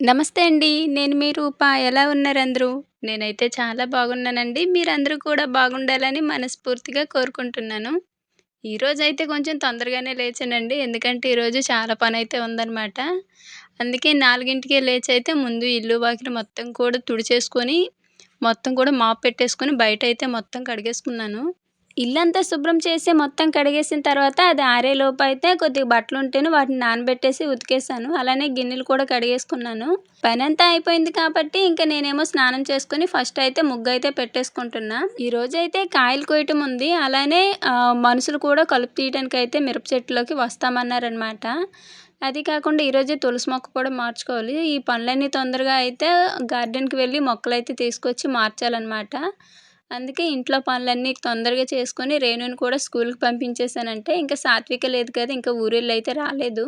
నమస్తే అండి. నేను మీ రూప. ఎలా ఉన్నారందరూ? నేనైతే చాలా బాగున్నానండి. మీరందరూ కూడా బాగుండాలని మనస్ఫూర్తిగా కోరుకుంటున్నాను. ఈరోజైతే కొంచెం తొందరగానే లేచానండి. ఎందుకంటే ఈరోజు చాలా పని అయితే ఉందన్నమాట అందుకే నాలుగింటికే లేచి అయితే ముందు ఇల్లు, వాకిలి మొత్తం కూడా తుడిచేసుకొని, మొత్తం కూడా మాప్ పెట్టేసుకొని బయట అయితే మొత్తం కడిగేసుకున్నాను. ఇల్లంతా శుభ్రం చేసి మొత్తం కడిగేసిన తర్వాత అది ఆరేలోపు అయితే కొద్దిగా బట్టలు ఉంటేనే వాటిని నానబెట్టేసి ఉతికేసాను. అలానే గిన్నెలు కూడా కడిగేసుకున్నాను. పనంతా అయిపోయింది కాబట్టి ఇంక నేనేమో స్నానం చేసుకొని ఫస్ట్ అయితే ముగ్గు అయితే పెట్టేసుకుంటున్నా. ఈరోజైతే కాయలు కోయటం ఉంది. అలానే మనుషులు కూడా కలుపు తీయడానికైతే మిరప చెట్టులోకి వస్తామన్నారనమాట. అది కాకుండా ఈరోజే తులసి మొక్క కూడా మార్చుకోవాలి. ఈ పనులన్నీ తొందరగా అయితే గార్డెన్‌కి వెళ్ళి మొక్కలైతే తీసుకొచ్చి మార్చాలనమాట. అందుకే ఇంట్లో పనులన్నీ తొందరగా చేసుకొని రేణుని కూడా స్కూల్‌కి పంపించేసానంటే ఇంకా సాత్విక లేదు కదా! ఇంకా ఊరెళ్ళైతే రాలేదు.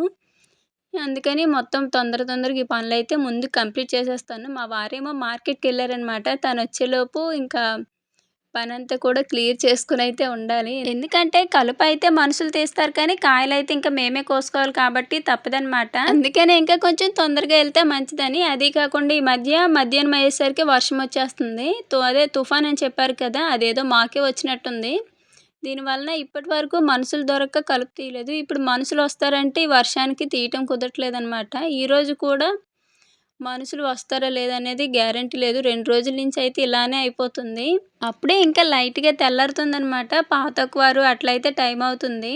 అందుకని మొత్తం తొందర తొందరగా ఈ పనులైతే ముందు కంప్లీట్ చేసేస్తాను. మా వారేమో మార్కెట్కి వెళ్ళారనమాట తను వచ్చేలోపు ఇంకా పనంతా కూడా క్లియర్ చేసుకుని అయితే ఉండాలి. ఎందుకంటే కలుపు అయితే మనుషులు తీస్తారు కానీ కాయలు అయితే ఇంకా మేమే కోసుకోవాలి కాబట్టి తప్పదనమాట. అందుకనే ఇంకా కొంచెం తొందరగా వెళ్తే మంచిదని. అది కాకుండా ఈ మధ్య మధ్యాహ్నం అయ్యేసరికి వర్షం వచ్చేస్తుంది. అదే తుఫాన్ అని చెప్పారు కదా! అదేదో మాకే వచ్చినట్టుంది. దీనివలన ఇప్పటి వరకు మనుషులు దొరక్క కలుపు తీయలేదు. ఇప్పుడు మనుషులు వస్తారంటే ఈ వర్షానికి తీయటం కుదరట్లేదనమాట. ఈరోజు కూడా మనుషులు వస్తారా లేదనేది గ్యారంటీ లేదు. రెండు రోజుల నుంచి అయితే ఇలానే అయిపోతుంది. అప్పుడే ఇంకా లైట్‌గా తెల్లారుతుందనమాట. పాతకువారు అట్లయితే టైం అవుతుంది.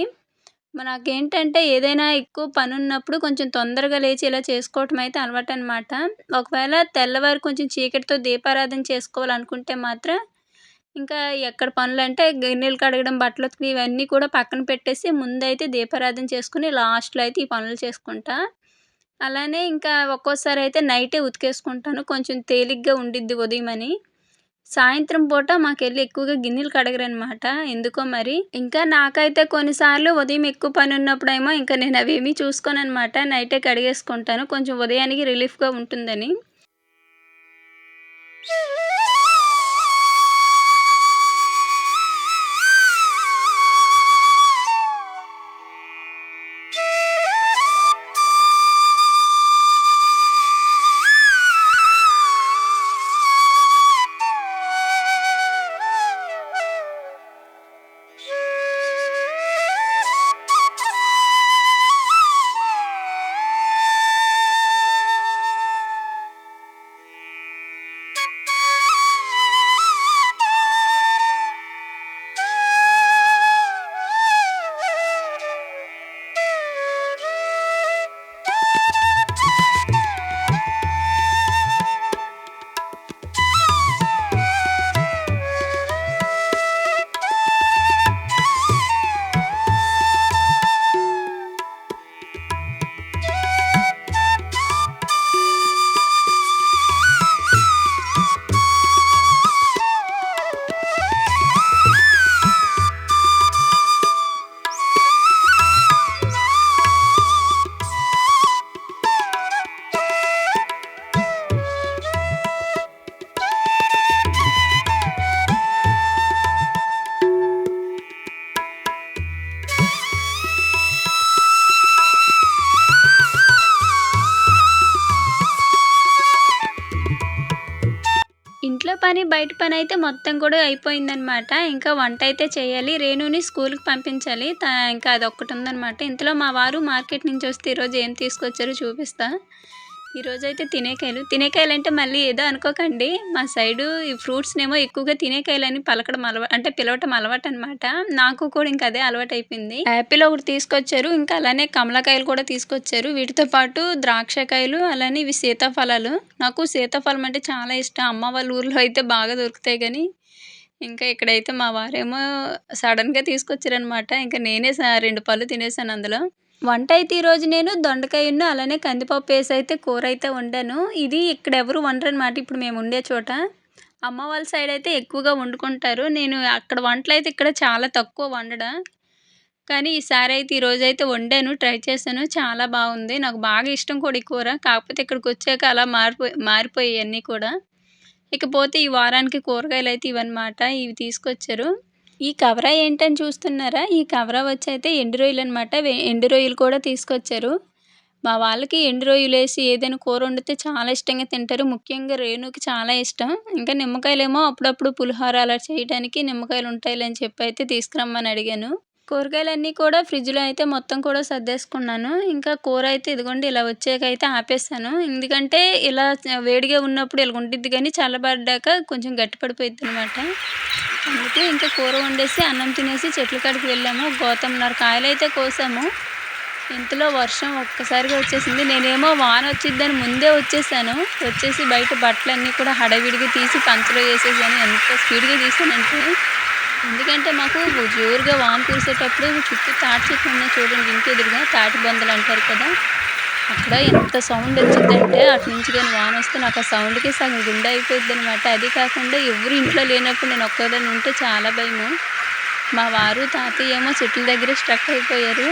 మనకేంటంటే నాకేంటంటే ఏదైనా ఎక్కువ పనున్నప్పుడు కొంచెం తొందరగా లేచి ఇలా చేసుకోవటం అయితే అలవాటనమాట. ఒకవేళ తెల్లవారు కొంచెం చీకటితో దీపారాధన చేసుకోవాలనుకుంటే మాత్రం ఇంకా ఎక్కడ పనులు అంటే గిన్నెలు కడగడం, బట్టలు ఇవన్నీ కూడా పక్కన పెట్టేసి ముందైతే దీపారాధన చేసుకొని లాస్ట్‌లో అయితే ఈ పనులు చేసుకుంటా. అలానే ఇంకా ఒక్కోసారి అయితే నైటే ఉతికేసుకుంటాను. కొంచెం తేలిగ్గా ఉండిద్ది ఉదయమని. సాయంత్రం పూట మాకెళ్ళి ఎక్కువగా గిన్నెలు కడగరనమాట. ఎందుకో మరి. ఇంకా నాకైతే కొన్నిసార్లు ఉదయం ఎక్కువ పని ఉన్నప్పుడేమో ఇంకా నేను అవేమీ చూసుకోననమాట. నైటే కడిగేసుకుంటాను. కొంచెం ఉదయానికి రిలీఫ్‌గా ఉంటుందని. కానీ బయట పని, అయితే మొత్తం కూడా అయిపోయిందనమాట. ఇంకా వంట అయితే చేయాలి. రేణుని స్కూల్‌కి పంపించాలి. ఇంకా అది ఒక్కటి ఉందనమాట ఇంతలో మా వారు మార్కెట్ నుంచి వస్తే ఈరోజు ఏం తీసుకొచ్చారో చూపిస్తా. ఈరోజైతే తినేకాయలు. తినేకాయలు అంటే మళ్ళీ ఏదో అనుకోకండి. మా సైడు ఈ ఫ్రూట్స్‌నేమో ఎక్కువగా తినేకాయలు అని పలకడం అలవా అంటే పిలవటం అలవాటు అనమాట నాకు కూడా ఇంకా అదే అలవాటయిపోయింది. యాపిల్ ఒకటి తీసుకొచ్చారు. ఇంకా అలానే కమలకాయలు కూడా తీసుకొచ్చారు. వీటితో పాటు ద్రాక్షకాయలు, అలానే ఇవి సీతాఫలాలు. నాకు సీతాఫలం అంటే చాలా ఇష్టం. అమ్మ వాళ్ళ ఊర్లో అయితే బాగా దొరుకుతాయి కానీ ఇంకా ఇక్కడైతే మా వారేమో సడన్గా తీసుకొచ్చారనమాట. ఇంకా నేనే రెండు పళ్ళు తినేసాను అందులో. వంట అయితే ఈరోజు నేను దొండకాయను, అలానే కందిపప్పు వేసి అయితే కూర అయితే వండాను. ఇది ఇక్కడ ఎవరు వండరనమాట ఇప్పుడు మేము ఉండే చోట. అమ్మ వాళ్ళ సైడ్ అయితే ఎక్కువగా వండుకుంటారు. నేను అక్కడ వంటలు అయితే ఇక్కడ చాలా తక్కువ వండడం. కానీ ఈసారి అయితే ఈరోజు అయితే వండాను. ట్రై చేశాను. చాలా బాగుంది. నాకు బాగా ఇష్టం కూడా ఈ కూర. కాకపోతే ఇక్కడికి వచ్చాక అలా మారిపోయి మారిపోయాయి అన్నీ కూడా. ఇకపోతే ఈ వారానికి కూరగాయలు అయితే ఇవన్నమాట. ఇవి తీసుకొచ్చారు. ఈ కవర ఏంటని చూస్తున్నారా? ఈ కవర వచ్చి అయితే ఎండు రొయ్యలు అనమాట ఎండు రొయ్యలు కూడా తీసుకొచ్చారు. మా వాళ్ళకి ఎండు రొయ్యలు వేసి ఏదైనా కూర వండితే చాలా ఇష్టంగా తింటారు. ముఖ్యంగా రేణుకి చాలా ఇష్టం. ఇంకా నిమ్మకాయలేమో అప్పుడప్పుడు పులిహోర అలా చేయడానికి నిమ్మకాయలు ఉంటాయిలే అని చెప్పి అయితే తీసుకురమ్మని అడిగాను. కూరగాయలన్నీ కూడా ఫ్రిడ్జ్‌లో అయితే మొత్తం కూడా సర్దేసుకున్నాను. ఇంకా కూర అయితే ఇదిగోండి ఇలా వచ్చాకైతే ఆపేసాను. ఎందుకంటే ఇలా వేడిగా ఉన్నప్పుడు ఇలా ఉండిద్ది కానీ చల్లబడ్డాక కొంచెం గట్టి పడిపోయిద్దనమాట. అందుకే ఇంకా కూర వండేసి అన్నం తినేసి చెట్ల కాడికి వెళ్ళాము. గోతమ్మన్నర కాయలైతే కోసాము. ఇంతలో వర్షం ఒక్కసారిగా వచ్చేసింది. నేనేమో వాన వచ్చిద్దని ముందే వచ్చేసాను. వచ్చేసి బయట బట్టలన్నీ కూడా హడవిడిగా తీసి పంచలో వేసేసాను ఎంత స్పీడ్‌గా తీసానంటే ఎందుకంటే మాకు జోరుగా వాన కురిసేటప్పుడు చుట్టూ తాటి చెట్లు ఉన్నాయి చూడండి ఇంటి ఎదురుగా తాటి బొందలు అంటారు కదా! అక్కడ ఎంత సౌండ్ వచ్చిందంటే అటు నుంచి కానీ వాన వస్తే నాకు ఆ సౌండ్‌కి సగం గుండె ఆగిపోయిద్దనమాట. అది కాకుండా ఎవరు ఇంట్లో లేనప్పుడు నేను ఒక్కదాన్ని ఉంటే చాలా భయము. మా వారు, తాతయ్య ఏమో చెట్ల దగ్గర స్ట్రక్ అయిపోయారు.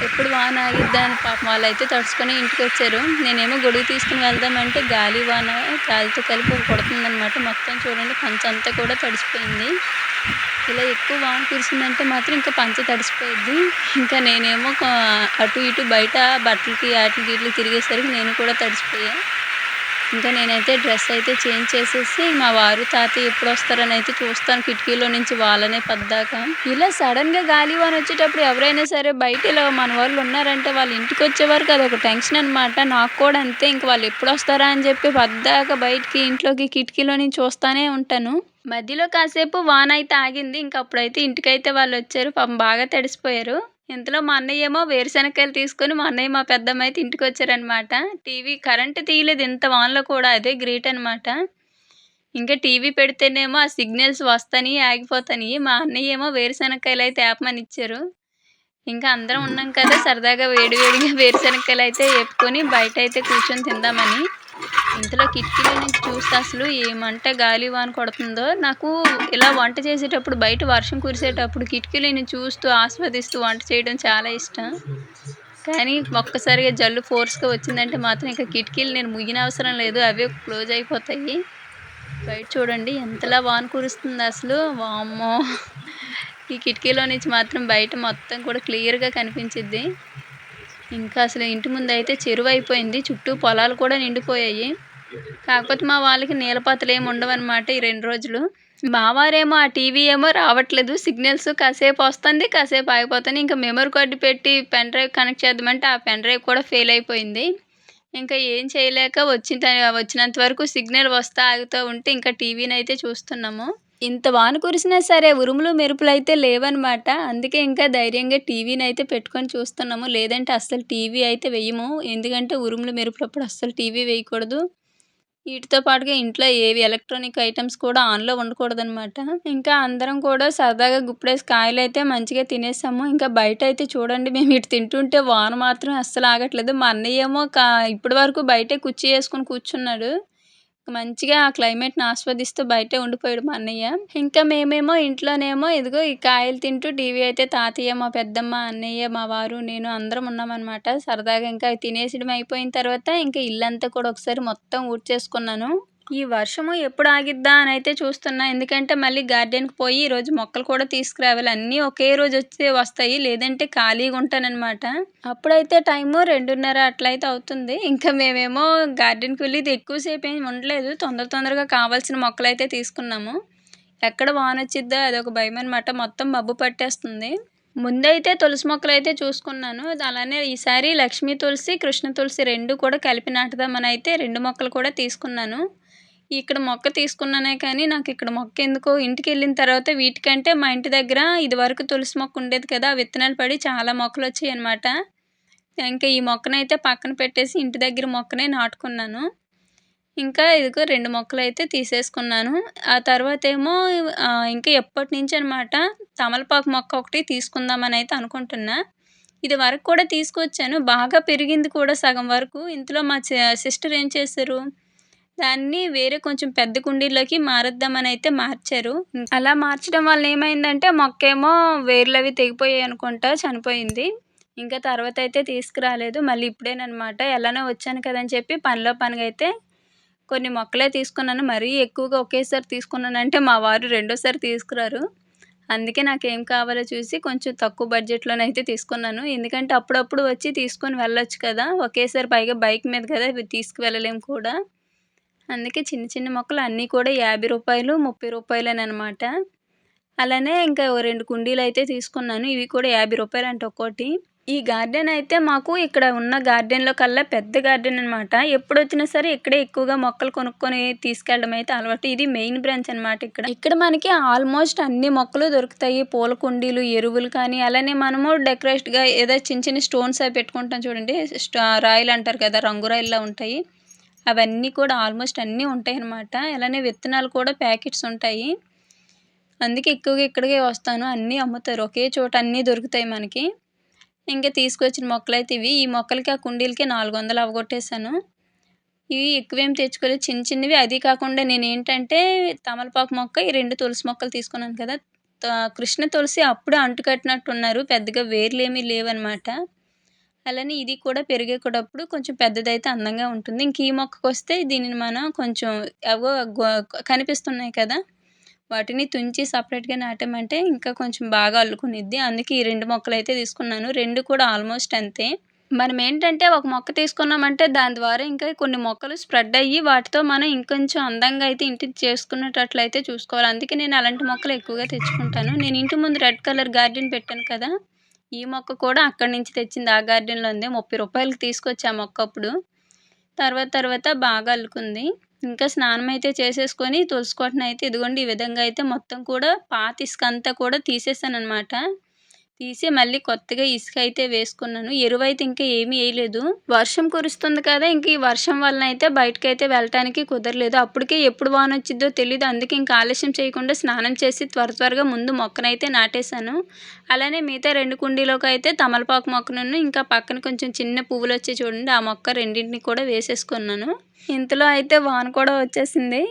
ఎప్పుడు వాన ఆగిద్దా అని పాపం అయితే తడుచుకొని ఇంటికొచ్చారు. నేనేమో గొడుగు తీసుకుని వెళ్దామంటే గాలి, వాన గాలితో కలిపి కొడుతుందనమాట. మొత్తం చూడండి పంచంతా కూడా తడిచిపోయింది ఇలా ఎక్కువ వాన కురిసిందంటే మాత్రం ఇంకా పంచ తడిసిపోయిద్ది. ఇంకా నేనేమో అటు ఇటు బయట బట్టలకి వాటికి ఈటిలకి తిరిగేసరికి నేను కూడా తడిసిపోయా. ఇంకా నేనైతే డ్రెస్ అయితే చేంజ్ చేసేసి మా వారు, తాతయ్య ఎప్పుడొస్తారని అయితే చూస్తాను కిటికీలో నుంచి వాళ్ళనే పద్దాకా. ఇలా సడన్గా గాలి, వాన వచ్చేటప్పుడు ఎవరైనా సరే బయట ఇలా మన వాళ్ళు ఉన్నారంటే వాళ్ళ వచ్చేవారు కదా ఒక టెన్షన్ అనమాట. నాకు కూడా అంతే. ఇంక వాళ్ళు ఎప్పుడొస్తారా అని చెప్పి పద్దాకా బయటికి, ఇంట్లోకి కిటికీలో నుంచి చూస్తానే ఉంటాను. మధ్యలో కాసేపు వాన అయితే ఆగింది. ఇంక అప్పుడైతే ఇంటికైతే వాళ్ళు వచ్చారు పాపం బాగా తడిసిపోయారు. ఇంతలో మా అన్నయ్య ఏమో వేరుశనక్కాయలు తీసుకొని మా అన్నయ్య, మా పెద్దమ్మ అయితే ఇంటికి వచ్చారనమాట టీవీ కరెంట్ తీయలేదు ఇంత వానలో కూడా అదే గ్రేట్ అనమాట. ఇంకా టీవీ పెడితేనేమో ఆ సిగ్నల్స్ వస్తాయి ఆగిపోతాయి మా అన్నయ్య ఏమో వేరుశనక్కాయలు అయితే ఏపమని ఇచ్చారు. ఇంకా అందరం ఉన్నాం కదా సరదాగా వేడి వేడిగా వేరుశనక్కాయలు అయితే వేపుకొని బయట అయితే కూర్చొని తిందామని. ఇంతలో కిటికీలో నుంచి చూస్తే అసలు ఏమంటే గాలి, వాన కొడుతుందో. నాకు ఇలా వంట చేసేటప్పుడు బయట వర్షం కురిసేటప్పుడు కిటికీలని చూస్తూ, ఆస్వాదిస్తూ వంట చేయడం చాలా ఇష్టం. కానీ ఒక్కసారిగా జల్లు ఫోర్స్‌గా వచ్చిందంటే మాత్రం ఇంకా కిటికీలు నేను ముయ్యనవసరం లేదు. అవే క్లోజ్ అయిపోతాయి. బయట చూడండి ఎంతలా వాన కురుస్తుంది అసలు. వామ్మో! ఈ కిటికీలో నుంచి మాత్రం బయట మొత్తం కూడా క్లియర్‌గా కనిపించిద్ది. ఇంకా అసలు ఇంటి ముందైతే చెరువు అయిపోయింది. చుట్టూ పొలాలు కూడా నిండిపోయాయి. కాకపోతే మా వాళ్ళకి నీలపాతలు ఏమి ఉండవన్నమాట ఈ రెండు రోజులు. మావారేమో ఆ టీవీ ఏమో రావట్లేదు. సిగ్నల్స్ కాసేపు వస్తుంది, కాసేపు ఆగిపోతుంది. ఇంకా మెమరీ కార్డు పెట్టి పెన్ డ్రైవ్ కనెక్ట్ చేద్దామంటే ఆ పెన్ డ్రైవ్ కూడా ఫెయిల్ అయిపోయింది. ఇంకా ఏం చేయలేక వచ్చిన వచ్చినంత వరకు సిగ్నల్ వస్తా, ఆగుతూ ఉంటే ఇంకా టీవీని అయితే చూస్తున్నాము. ఇంత వాన కురిసినా సరే ఉరుములు, మెరుపులు అయితే లేవనమాట. అందుకే ఇంకా ధైర్యంగా టీవీని అయితే పెట్టుకొని చూస్తున్నాము. లేదంటే అస్సలు టీవీ అయితే వేయము ఎందుకంటే ఉరుములు, మెరుపులప్పుడు అస్సలు టీవీ వేయకూడదు. వీటితో పాటుగా ఇంట్లో ఏవి ఎలక్ట్రానిక్ ఐటమ్స్ కూడా ఆన్‌లో ఉండకూడదనమాట. ఇంకా అందరం కూడా సరదాగా గుప్పుడేసి అయితే మంచిగా తినేసాము. ఇంకా బయట అయితే చూడండి మేము ఇటు తింటుంటే వాన మాత్రం అస్సలు ఆగట్లేదు. మా అన్నయ్యేమో కా ఇప్పటి వరకు బయటే కుర్చీ వేసుకొని కూర్చున్నాడు. మంచిగా ఆ క్లైమేట్‌ని ఆస్వాదిస్తూ బయటే ఉండిపోయాడు మా అన్నయ్య. ఇంకా మేమేమో ఇంట్లోనేమో ఇదిగో ఈ కాయలు తింటూ టీవీ అయితే తాతయ్య, మా పెద్దమ్మ, అన్నయ్య, మా వారు, నేను అందరం ఉన్నామనమాట. సరదాగా ఇంకా తినేసడం అయిపోయిన తర్వాత ఇంకా ఇల్లంతా కూడా ఒకసారి మొత్తం ఊడ్చేసుకున్నాను. ఈ వర్షము ఎప్పుడు ఆగిద్దా అని అయితే చూస్తున్నా. ఎందుకంటే మళ్ళీ గార్డెన్‌కి పోయి ఈరోజు మొక్కలు కూడా తీసుకురావాలి. అన్నీ ఒకే రోజు వచ్చి వస్తాయి. లేదంటే ఖాళీగా ఉంటానన్నమాట అప్పుడైతే టైము రెండున్నర అట్లయితే అవుతుంది. ఇంకా మేమేమో గార్డెన్‌కి వెళ్ళి ఇది ఎక్కువసేపు ఏమి ఉండలేదు. తొందర తొందరగా కావాల్సిన మొక్కలు అయితే తీసుకున్నాము. ఎక్కడ వాన వచ్చిద్దా అదొక భయం అనమాట మొత్తం మబ్బు పట్టేస్తుంది. ముందైతే తులసి మొక్కలైతే చూసుకున్నాను. అలానే ఈసారి లక్ష్మీ తులసి, కృష్ణ తులసి రెండు కూడా కలిపి నాటుదామని అయితే రెండు మొక్కలు కూడా తీసుకున్నాను. ఇక్కడ మొక్క తీసుకున్నానే కానీ నాకు ఇక్కడ మొక్క ఎందుకో ఇంటికి వెళ్ళిన తర్వాత వీటికంటే మా ఇంటి దగ్గర ఇది వరకు తులసి మొక్క ఉండేది కదా! ఆ విత్తనాలు పడి చాలా మొక్కలు వచ్చాయి అనమాట ఇంకా ఈ మొక్కనైతే పక్కన పెట్టేసి ఇంటి దగ్గర మొక్కనే నాటుకున్నాను. ఇంకా ఇదిగో 2 మొక్కలైతే తీసేసుకున్నాను. ఆ తర్వాత ఏమో ఇంకా ఎప్పటినుంచనమాట తమలపాకు మొక్క ఒకటి తీసుకుందామని అయితే అనుకుంటున్నా. ఇది వరకు కూడా తీసుకొచ్చాను. బాగా పెరిగింది కూడా సగం వరకు. ఇంతలో మా సిస్టర్ ఏం చేశారు, దాన్ని వేరే కొంచెం పెద్ద కుండీల్లోకి మారుద్దామని అయితే మార్చారు. అలా మార్చడం వల్ల ఏమైందంటే మొక్కేమో అవి తెగిపోయాయి అనుకుంటా చనిపోయింది. ఇంకా తర్వాత అయితే తీసుకురాలేదు. మళ్ళీ ఇప్పుడేనమాట ఎలానో వచ్చాను కదా అని చెప్పి పనిలో పనిగా అయితే కొన్ని మొక్కలే తీసుకున్నాను. మరీ ఎక్కువగా ఒకేసారి తీసుకున్నానంటే మా వారు రెండోసారి తీసుకురారు. అందుకే నాకేం కావాలో చూసి కొంచెం తక్కువ బడ్జెట్‌లోనైతే తీసుకున్నాను. ఎందుకంటే అప్పుడప్పుడు వచ్చి తీసుకొని వెళ్ళొచ్చు కదా! ఒకేసారి పైగా బైక్ మీద కదా! తీసుకువెళ్ళలేము కూడా. అందుకే చిన్న చిన్న మొక్కలు అన్నీ కూడా యాభై రూపాయలు ముప్పై రూపాయలేనమాట అలానే ఇంకా ఓ 2 కుండీలైతే తీసుకున్నాను. ఇవి కూడా యాభై రూపాయలు అంటే ఒక్కోటి. ఈ గార్డెన్ అయితే మాకు ఇక్కడ ఉన్న గార్డెన్‌లో కల్లా పెద్ద గార్డెన్ అనమాట. ఎప్పుడొచ్చినా సరే ఇక్కడే ఎక్కువగా మొక్కలు కొనుక్కొని తీసుకెళ్ళడం అయితే అలవాటు. ఇది మెయిన్ బ్రాంచ్ అనమాట ఇక్కడ. ఇక్కడ మనకి ఆల్మోస్ట్ అన్ని మొక్కలు దొరుకుతాయి. పూల కుండీలు, ఎరువులు కానీ అలానే మనము డెకరేట్‌గా ఏదో చిన్న చిన్న స్టోన్స్ అవి పెట్టుకుంటాం చూడండి. స్టా రాయిలు అంటారు కదా! రంగురాయిల్లా ఉంటాయి. అవన్నీ కూడా ఆల్మోస్ట్ అన్నీ ఉంటాయి అనమాట అలానే విత్తనాలు కూడా ప్యాకెట్స్ ఉంటాయి. అందుకే ఎక్కువగా ఇక్కడికే వస్తాను. అన్నీ అమ్ముతారు. ఒకే చోట అన్నీ దొరుకుతాయి మనకి. ఇంకా తీసుకొచ్చిన మొక్కలైతే ఇవి. ఈ మొక్కలకి, ఆ కుండీలకి నాలుగు వందలు అవగొట్టేశాను ఇవి ఎక్కువేం తెచ్చుకోలేదు. చిన్న చిన్నవి. అది కాకుండా నేను ఏంటంటే తమలపాకు మొక్క, ఈ రెండు తులసి మొక్కలు తీసుకున్నాను కదా! కృష్ణ తులసి అప్పుడే అంటుకట్టినట్టున్నారు. పెద్దగా వేర్లేమీ లేవనమాట. అలానే ఇది కూడా పెరిగేటప్పుడు కొంచెం పెద్దదైతే అందంగా ఉంటుంది. ఇంక ఈ మొక్కకొస్తే దీనిని మనం కొంచెం అవో గో కనిపిస్తున్నాయి కదా! వాటిని తుంచి సపరేట్‌గా నాటామంటే ఇంకా కొంచెం బాగా అల్లుకునిద్ది. అందుకే ఈ రెండు మొక్కలు అయితే తీసుకున్నాను. రెండు కూడా ఆల్మోస్ట్ అంతే. మనం ఏంటంటే ఒక మొక్క తీసుకున్నామంటే దాని ద్వారా ఇంకా కొన్ని మొక్కలు స్ప్రెడ్ అయ్యి వాటితో మనం ఇంకొంచెం అందంగా అయితే ఇంటిని చేసుకునేటట్లయితే చూసుకోవాలి. అందుకే నేను అలాంటి మొక్కలు ఎక్కువగా తెచ్చుకుంటాను. నేను ఇంటి ముందు రెడ్ కలర్ గార్డెన్ పెట్టాను కదా! ఈ మొక్క కూడా అక్కడి నుంచి తెచ్చింది. ఆ గార్డెన్లో ఉంది ముప్పై 30కి తీసుకొచ్చి ఆ మొక్క అప్పుడు. తర్వాత తర్వాత బాగా అల్లుకుంది. ఇంకా స్నానం అయితే చేసేసుకొని తులసి కోటనైతే ఇదిగోండి ఈ విధంగా అయితే మొత్తం కూడా పాత ఇసుక అంతా కూడా తీసేసాననమాట. తీసి మళ్ళీ కొత్తగా ఇసుక అయితే వేసుకున్నాను. ఎరువు అయితే ఇంకా ఏమీ వేయలేదు వర్షం కురుస్తుంది కదా! ఇంక ఈ వర్షం వలన అయితే బయటకైతే వెళ్ళటానికి కుదరలేదు. అప్పటికే ఎప్పుడు వానొచ్చిద్దో తెలియదు అందుకే ఇంకా ఆలస్యం చేయకుండా స్నానం చేసి త్వర త్వరగా ముందు మొక్కనైతే నాటేశాను. అలానే మిగతా రెండు కుండీలోకి అయితే తమలపాకు మొక్కను ఇంకా పక్కన కొంచెం చిన్న పువ్వులు వచ్చి చూడండి. ఆ మొక్క రెండింటిని కూడా వేసేసుకున్నాను. ఇంతలో అయితే వాన కూడా వచ్చేసింది.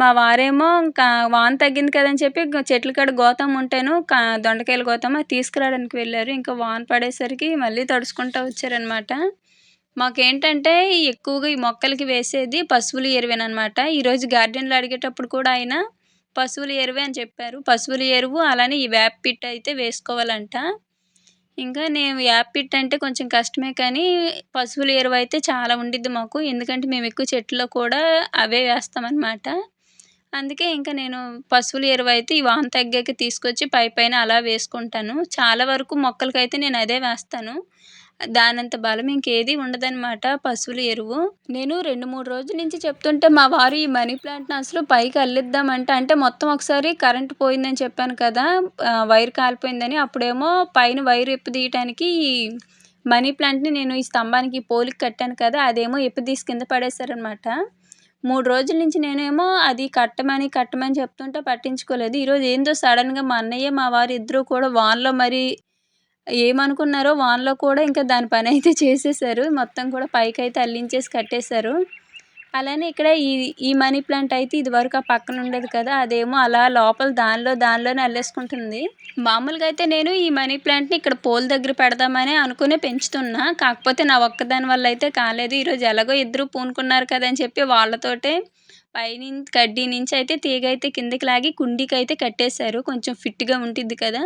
మా వారేమో ఇంకా వాన తగ్గింది కదని చెప్పి చెట్ల కాడ గోతం ఉంటేను కా దొండకాయల గోతం అది తీసుకురావడానికి వెళ్ళారు. ఇంకా వాన పడేసరికి మళ్ళీ తడుచుకుంటూ వచ్చారనమాట. మాకేంటంటే ఎక్కువగా ఈ మొక్కలకి వేసేది పశువుల ఎరువేనమాట ఈరోజు గార్డెన్‌లో అడిగేటప్పుడు కూడా ఆయన పశువుల ఎరువే అని చెప్పారు. పశువుల ఎరువు అలానే ఈ వేప పిట్ అయితే వేసుకోవాలంట. ఇంకా నేను వేప పిట్ అంటే కొంచెం కష్టమే కానీ పశువుల ఎరువు అయితే చాలా ఉండిద్ది మాకు. ఎందుకంటే మేము ఎక్కువ చెట్లో కూడా అవే వేస్తామన్నమాట. అందుకే ఇంకా నేను పశువుల ఎరువు అయితే ఈ వాన తగ్గాక తీసుకొచ్చి పై పైన అలా వేసుకుంటాను. చాలా వరకు మొక్కలకైతే నేను అదే వేస్తాను. దానంత బలం ఇంకేది ఉండదనమాట పశువుల ఎరువు. నేను 2, 3 రోజుల నుంచి చెప్తుంటే మా వారు ఈ మనీ ప్లాంట్‌ని అసలు పైకి అల్లిద్దామంటే అంటే మొత్తం ఒకసారి కరెంట్ పోయిందని చెప్పాను కదా! వైర్ కాలిపోయిందని. అప్పుడేమో పైన వైర్ ఇప్పదీయటానికి ఈ మనీ ప్లాంట్‌ని నేను ఈ స్తంభానికి పోలికి కట్టాను కదా! అదేమో ఇప్పదీసి కింద పడేశారనమాట. మూడు రోజుల నుంచి నేనేమో అది కట్టమని, కట్టమని చెప్తుంటే పట్టించుకోలేదు. ఈరోజు ఏందో సడన్గా మా అన్నయ్య, మా వారు ఇద్దరు కూడా వానలో మరి ఏమనుకున్నారో వానలో కూడా ఇంకా దాని పని అయితే చేసేసారు మొత్తం కూడా పైకి అయితే అల్లించేసి కట్టేశారు. అలానే ఇక్కడ ఈ ఈ మనీ ప్లాంట్ అయితే ఇదివరకు ఆ పక్కన ఉండేది కదా! అదేమో అలా లోపల దానిలో దానిలోనే అల్లేసుకుంటుంది. మామూలుగా అయితే నేను ఈ మనీ ప్లాంట్‌ని ఇక్కడ పోల్ దగ్గర పెడదామని అనుకునే పెంచుతున్నా. కాకపోతే నా ఒక్కదాని వల్ల అయితే కాలేదు. ఈరోజు ఎలాగో ఇద్దరు పూనుకున్నారు కదా అని చెప్పి వాళ్ళతోటే పైనుంచి కడ్డీ నుంచి అయితే తీగ అయితే కిందకి లాగి కుండీకి అయితే కట్టేశారు. కొంచెం ఫిట్‌గా ఉంటుంది కదా!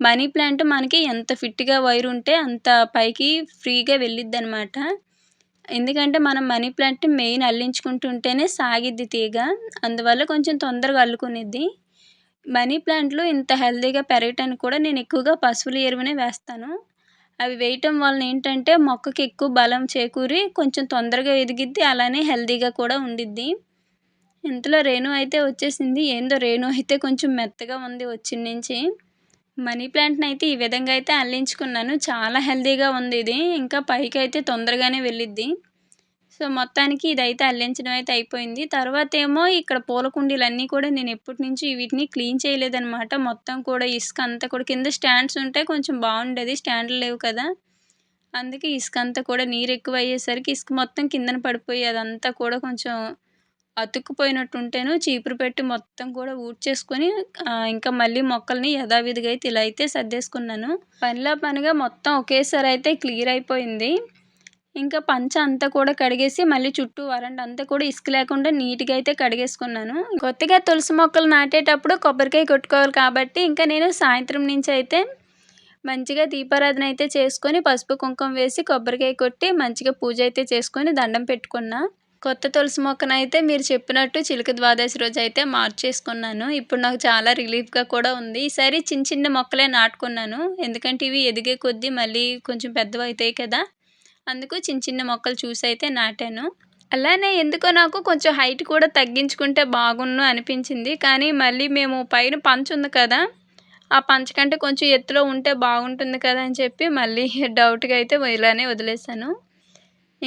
మనీ ప్లాంట్ మనకి ఎంత ఫిట్‌గా వైర్ ఉంటే అంత పైకి ఫ్రీగా వెళ్ళిద్దనమాట. ఎందుకంటే మనం మనీ ప్లాంట్ మెయిన్ అల్లించుకుంటుంటేనే సాగిద్ది తీగ. అందువల్ల కొంచెం తొందరగా అల్లుకునిద్ది. మనీ ప్లాంట్‌లు ఇంత హెల్తీగా పెరగటానికి కూడా నేను ఎక్కువగా పశువుల ఎరువునే వేస్తాను. అవి వేయటం వలన ఏంటంటే మొక్కకి ఎక్కువ బలం చేకూరి కొంచెం తొందరగా ఎదిగిద్ది. అలానే హెల్తీగా కూడా ఉండిద్ది. ఇంతలో రేణు అయితే వచ్చేసింది. ఏందో రేణు అయితే కొంచెం మెత్తగా ఉంది వచ్చిన్నించి. మనీ ప్లాంట్‌ని అయితే ఈ విధంగా అయితే అల్లించుకున్నాను. చాలా హెల్తీగా ఉంది ఇది. ఇంకా పైకైతే తొందరగానే వెళ్ళిద్ది. సో, మొత్తానికి ఇదైతే అల్లించడం అయితే అయిపోయింది. తర్వాత ఏమో ఇక్కడ పూల కుండీలన్నీ కూడా నేను ఎప్పటినుంచో వీటిని క్లీన్ చేయలేదనమాట. మొత్తం కూడా ఇసుక అంతా కూడా కింద స్టాండ్స్ ఉంటే కొంచెం బాగుండేది. స్టాండ్‌లు లేవు కదా! అందుకే ఇసుక అంతా కూడా నీరు ఎక్కువ అయ్యేసరికి ఇసుక మొత్తం కిందన పడిపోయి అదంతా కూడా కొంచెం అతుక్కుపోయినట్టుంటేను చీపురు పెట్టి మొత్తం కూడా ఊడ్చేసుకొని ఇంకా మళ్ళీ మొక్కల్ని యథావిధిగా అయితే ఇలా అయితే సర్దేసుకున్నాను. పనిలో పనిగా మొత్తం ఒకేసారి అయితే క్లియర్ అయిపోయింది. ఇంకా పంచ అంతా కూడా కడిగేసి మళ్ళీ చుట్టూ వరండా అంతా కూడా ఇసుక లేకుండా నీట్గా అయితే కడిగేసుకున్నాను కొత్తగా తులసి మొక్కలు నాటేటప్పుడు కొబ్బరికాయ కొట్టుకోవాలి కాబట్టి ఇంకా నేను సాయంత్రం నుంచి అయితే మంచిగా దీపారాధన అయితే చేసుకొని పసుపు కుంకుమ వేసి కొబ్బరికాయ కొట్టి మంచిగా పూజ అయితే చేసుకొని దండం పెట్టుకున్నా కొత్త తులసి మొక్కనైతే మీరు చెప్పినట్టు చిలుక ద్వాదశి రోజు అయితే మార్చేసుకున్నాను. ఇప్పుడు నాకు చాలా రిలీఫ్గా కూడా ఉంది. ఈసారి చిన్న చిన్న మొక్కలే నాటుకున్నాను. ఎందుకంటే ఇవి ఎదిగే కొద్దీ మళ్ళీ కొంచెం పెద్దవి అవుతాయి కదా. అందుకు చిన్న చిన్న మొక్కలు చూసి అయితే నాటాను. అలానే ఎందుకో నాకు కొంచెం హైట్ కూడా తగ్గించుకుంటే బాగున్ను అనిపించింది. కానీ మళ్ళీ మేము పైన పంచ ఉంది కదా. ఆ పంచ కంటే కొంచెం ఎత్తులో ఉంటే బాగుంటుంది కదా అని చెప్పి మళ్ళీ డౌట్గా అయితే ఇలానే వదిలేసాను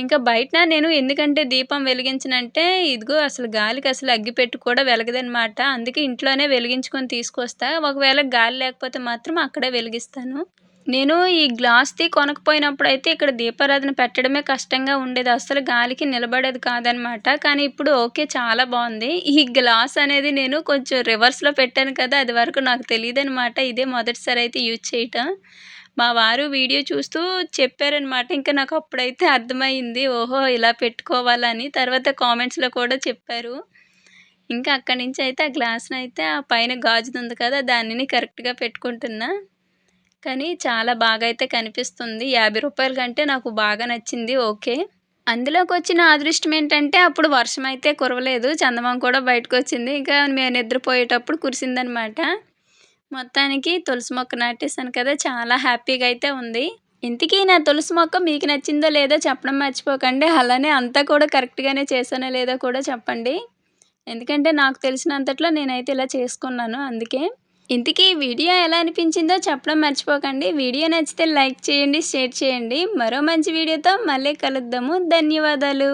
ఇంకా బయట నేను ఎందుకంటే దీపం వెలిగించనంటే ఇదిగో అసలు గాలికి అసలు అగ్గిపెట్టు కూడా వెలగదనమాట అందుకే ఇంట్లోనే వెలిగించుకొని తీసుకొస్తా. ఒకవేళ గాలి లేకపోతే మాత్రం అక్కడే వెలిగిస్తాను. నేను ఈ గ్లాస్ది కొనకపోయినప్పుడు అయితే ఇక్కడ దీపారాధన పెట్టడమే కష్టంగా ఉండేది. అసలు గాలికి నిలబడేది కాదనమాట కానీ ఇప్పుడు ఓకే చాలా బాగుంది. ఈ గ్లాస్ అనేది నేను కొంచెం రివర్స్లో పెట్టాను కదా అది వరకు నాకు తెలియదు అనమాట ఇదే మొదటిసారి అయితే యూజ్ చేయటం. మా వారు వీడియో చూస్తూ చెప్పారనమాట ఇంకా నాకు అప్పుడైతే అర్థమైంది ఓహో ఇలా పెట్టుకోవాలని. తర్వాత కామెంట్స్లో కూడా చెప్పారు. ఇంకా అక్కడి నుంచి అయితే ఆ గ్లాస్ని అయితే ఆ పైన గాజుది ఉంది కదా దానిని కరెక్ట్గా పెట్టుకుంటున్నా. కానీ చాలా బాగా అయితే కనిపిస్తుంది. యాభై రూపాయల కంటే నాకు బాగా నచ్చింది ఓకే. అందులోకి వచ్చిన అదృష్టం ఏంటంటే అప్పుడు వర్షం అయితే కురవలేదు. చందమామ కూడా బయటకు వచ్చింది ఇంకా మేము నిద్రపోయేటప్పుడు కురిసిందనమాట మొత్తానికి తులసి మొక్క నాటేసాను కదా చాలా హ్యాపీగా అయితే ఉంది. ఇంతకీ నా తులసి మొక్క మీకు నచ్చిందో లేదో చెప్పడం మర్చిపోకండి. అలానే అంతా కూడా కరెక్ట్గానే చేశానో లేదో కూడా చెప్పండి. ఎందుకంటే నాకు తెలిసినంతట్లో నేనైతే ఇలా చేసుకున్నాను అందుకే. ఇంతకీ వీడియో ఎలా అనిపించిందో చెప్పడం మర్చిపోకండి. వీడియో నచ్చితే లైక్ చేయండి షేర్ చేయండి. మరో మంచి వీడియోతో మళ్ళీ కలుద్దాము. ధన్యవాదాలు.